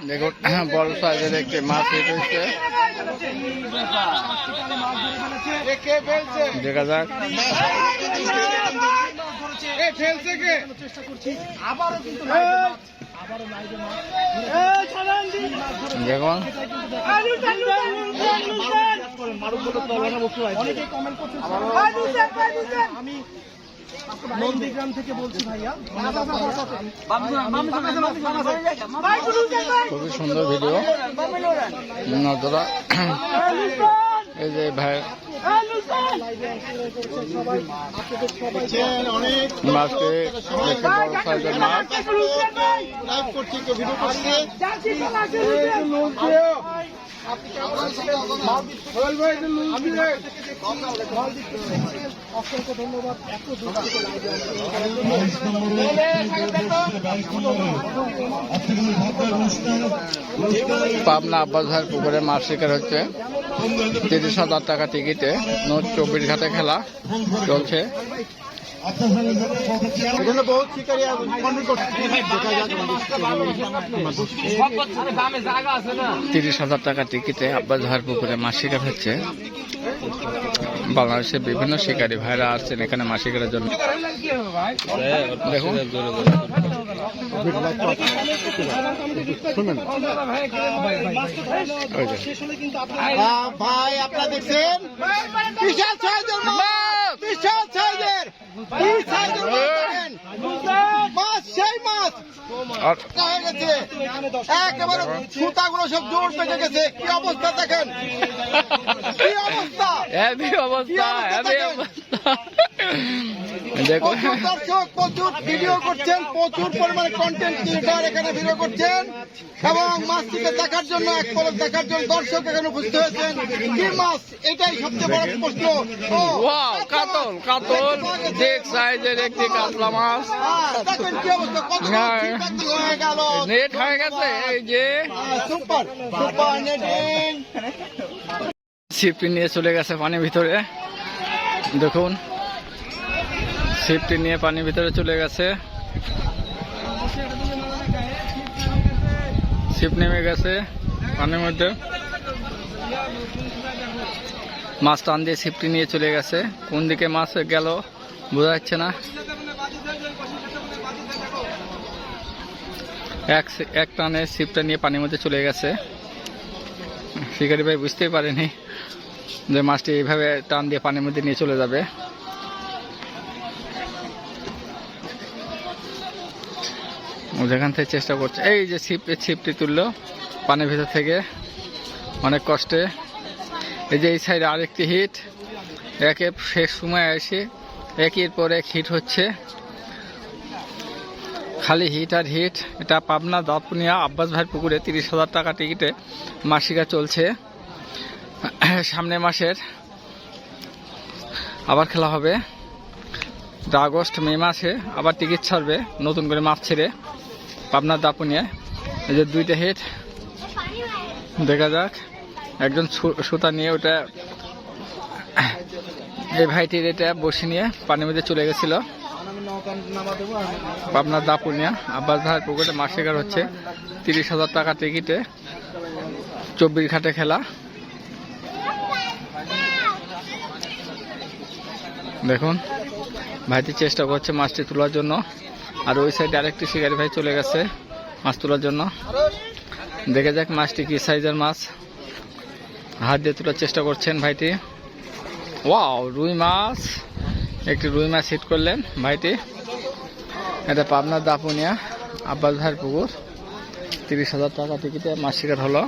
দেখুন বড় সাইজের একটি মাছ হয়েছে দেখা যাক। দেখুন। আমি নন্দীগ্রাম থেকে বলছি ভাইয়া। খুবই সুন্দর ভিডিও নজরা। এই যে ভাই মাছ। অসংখ্য ধন্যবাদ এত। পাবনা আব্বাস পুকুরে মাছ শিকার হচ্ছে তিরিশ হাজার টাকা টিকিটে, নোট চব্বিশ ঘাটে খেলা চলছে এখানে বহুত শিকারী তিরিশ হাজার টাকা টিকিটে আব্বাস ভাইয়ের পুকুরে মাছ শিকার হচ্ছে বাংলাদেশের বিভিন্ন শিকারী ভাইরা আসছেন এখানে মাছ শিকারের জন্য। দেখুন। ভাই আপনারা দেখছেন? বিশাল সাইজের মাছ বিশাল সাইজের কি সাইজের মাছ সেই মাছ হয়ে গেছে একেবারে সুতাগুলো সব জোর পেকে গেছে। কি অবস্থা দেখেন? কি অবস্থা? হেভি অবস্থা? দেখুন? প্রচুর দর্শক প্রচুর ভিডিও করছেন প্রচুর পরিমাণে কন্টেন্ট ক্রিয়েটার এখানে ভিডিও করছেন। এবং মাছটিকে দেখার জন্য এক পলক দেখার জন্য দর্শক এখানে উপস্থিত হয়েছেন। কি মাছ? এটাই সবচেয়ে বড় প্রশ্ন। কাতল কাতল দেখ সাইজের একটি কাতলা মাছ। হ্যাঁ, দেখেন কি অবস্থা কত হ্যাঁ। হয়ে গেল। নেট হয়ে গেছে এই যে। সুপার সুপার নেটিং ছিপটি নিয়ে চলে গেছে পানির ভিতরে। দেখুন। ছিপটি নিয়ে পানির ভিতরে চলে গেছে। ছিপ নেমে গেছে পানির মধ্যে। মাছ টান দিয়ে ছিপটি নিয়ে চলে গেছে। কোন দিকে মাছ গেল বোঝা যাচ্ছে না। এক এক টানে ছিপটা নিয়ে পানির মধ্যে চলে গেছে। শিকারি ভাই বুঝতেই পারেনি যে মাছটি এইভাবে টান দিয়ে পানির মধ্যে নিয়ে চলে যাবে। যেখান থেকে চেষ্টা করছে, এই যে ছিপ ছিপটি তুললো পানির ভিতর থেকে, অনেক কষ্টে। এই যে এই সাইডে আরেকটি হিট, একে শেষ সময় এসে একের পর এক হিট হচ্ছে। খালি হিট আর হিট, এটা পাবনা দাপুনিয়া আব্বাস ভাইয়ের পুকুরে তিরিশ হাজার টাকা টিকিটে মাসিকা চলছে। সামনের মাসের আবার খেলা হবে। এটা আগস্ট, মে মাসে আবার টিকিট ছাড়বে নতুন করে মাছ ছেড়ে পাবনার দাপুনিয়ায়। এই যে দুইটা হিট দেখা যাক। একজন সুতা নিয়ে ওটা এই ভাইটির এটা বসে নিয়ে পানির মধ্যে চলে গেছিল। পাবনার দাপুনিয়া। আব্বাস ভাইয়ের পুকুরে মাছ শিকার হচ্ছে। তিরিশ হাজার টাকা টিকিটে চব্বিশ ঘাটে খেলা। দেখুন। ভাইটি চেষ্টা করছে মাছটি তোলার জন্য। আর ওই সাইডে আরেকটি শিকারি ভাই চলে গেছে মাছ তোলার জন্য। দেখে যাক মাছটি কি সাইজের মাছ। হাত দিয়ে তোলার চেষ্টা করছেন ভাইটি। ওয়াও, রুই মাছ। একটি রুই মাছ হিট করলেন ভাইটি। এটা পাবনার দাপুনিয়া আব্বাস ভাইয়ের পুকুর। তিরিশ হাজার টাকা টিকিটে মাছ শিকার হলো।